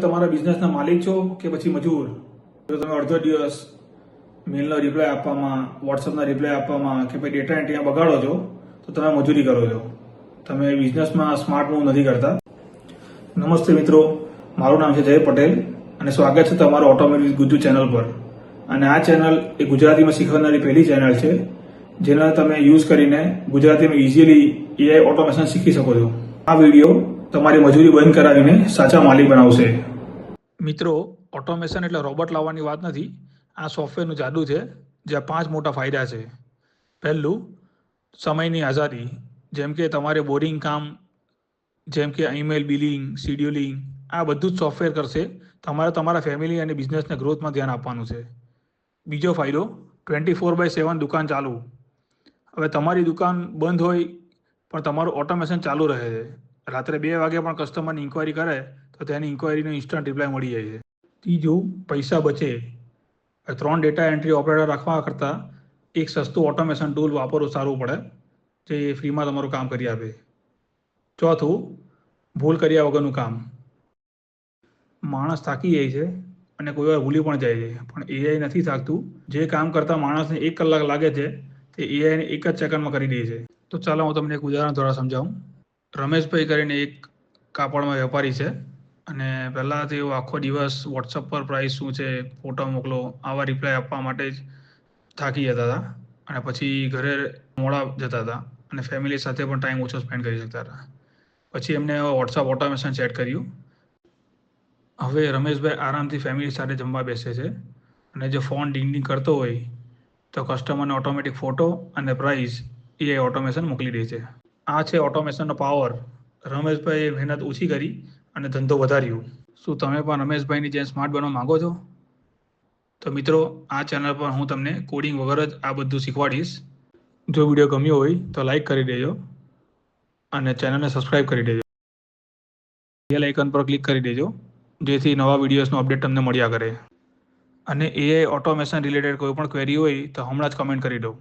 તમારા બિઝનેસના માલિક છો કે પછી મજૂર? જો તમે અડધો દિવસ મેલનો રિપ્લાય આપવામાં વોટ્સઅપના રિપ્લાય આપવામાં કે પછી ડેટા એન્ટ્રીમાં બગાડો છો, તો તમે મજૂરી કરો છો. તમે બિઝનેસમાં સ્માર્ટ મૂવ નથી કરતા. નમસ્તે મિત્રો, મારું નામ છે જય પટેલ અને સ્વાગત છે તમારું ઓટોમેટિક ગુજુ ચેનલ પર. અને આ ચેનલ એ ગુજરાતીમાં શીખવનારી પહેલી ચેનલ છે, જેને તમે યુઝ કરીને ગુજરાતીમાં ઇઝીલી એઆઈ ઓટોમેશન શીખી શકો છો. આ વીડિયો તમારી મજૂરી બંધ કરાવીને સાચા માલિક બનાવશે. મિત્રો ઓટોમેશન એટલે રોબોટ લાવવાની વાત નથી. આ સોફ્ટવેરનું જાદુ છે, જ્યાં પાંચ મોટા ફાયદા છે. પહેલું, સમયની આઝાદી. જેમ કે તમારે બોરિંગ કામ, જેમ કે ઈમેલ બિલિંગ શિડ્યુલિંગ આ બધું જ સોફ્ટવેર કરશે. તમારે તમારા ફેમિલી અને બિઝનેસને ગ્રોથમાં ધ્યાન આપવાનું છે. બીજો ફાયદો ટ્વેન્ટી ફોર બાય સેવન દુકાન ચાલુ. હવે તમારી દુકાન બંધ હોય, પણ તમારું ઓટોમેશન ચાલુ રહે છે. રાત્રે બે વાગે પણ કસ્ટમરની ઇન્ક્વાયરી કરે તો તેની ઇન્ક્વાયરીનો ઇન્સ્ટન્ટ રિપ્લાય મળી જાય છે. ત્રીજું, પૈસા બચે. ત્રણ ડેટા એન્ટ્રી ઓપરેટર રાખવા કરતાં એક સસ્તું ઓટોમેશન ટૂલ વાપરવું સારું પડે, જે ફ્રીમાં તમારું કામ કરી આપે. ચોથું, ભૂલ કર્યા વગરનું કામ. માણસ થાકી જાય છે અને કોઈ વાર ભૂલી પણ જાય છે. પણ એઆઈ નથી થાકતું. જે કામ કરતા માણસને એક કલાક લાગે છે, તે એઆઈને એક જ સેકન્ડમાં કરી દે છે. તો ચાલો હું તમને એક ઉદાહરણ દ્વારા સમજાવું. રમેશભાઈ કરીને એક કાપડમાં વેપારી છે. અને પહેલાં તેઓ આખો દિવસ વોટ્સઅપ પર પ્રાઇસ શું છે ફોટો મોકલો, આવા રિપ્લાય આપવા માટે જ થાકી જતા હતા. અને પછી ઘરે મોડા જતા હતા અને ફેમિલી સાથે પણ ટાઈમ ઓછો સ્પેન્ડ કરી શકતા હતા. પછી એમને વોટ્સઅપ ઓટોમેશન સેટ કર્યું. હવે રમેશભાઈ આરામથી ફેમિલી સાથે જમવા બેસે છે. અને જો ફોન ડિંગ ડિંગ કરતો હોય, તો કસ્ટમરને ઓટોમેટિક ફોટો અને પ્રાઇસ એ ઓટોમેશન મોકલી દે છે. આ છે ઓટોમેશનનો પાવર રમેશભાઈએ મહેનત ઓછી કરી અને ધંધો વધાર્યો. શું તમે પણ રમેશભાઈની જેમ સ્માર્ટ બનવા માંગો છો? તો મિત્રો, આ ચેનલ પર હું તમને કોડિંગ વગર જ આ બધું શીખવાડીશ. જો વીડિયો ગમ્યો હોય તો લાઈક કરી દેજો અને ચેનલને સબસ્ક્રાઈબ કરી દેજો. બેલ આઇકન પર ક્લિક કરી દેજો, જેથી નવા વિડીયોઝનો અપડેટ તમને મળ્યા કરે. અને એઆઈ ઓટોમેશન રિલેટેડ કોઈ પણ ક્વેરી હોય તો હમણાં જ કમેન્ટ કરી દો.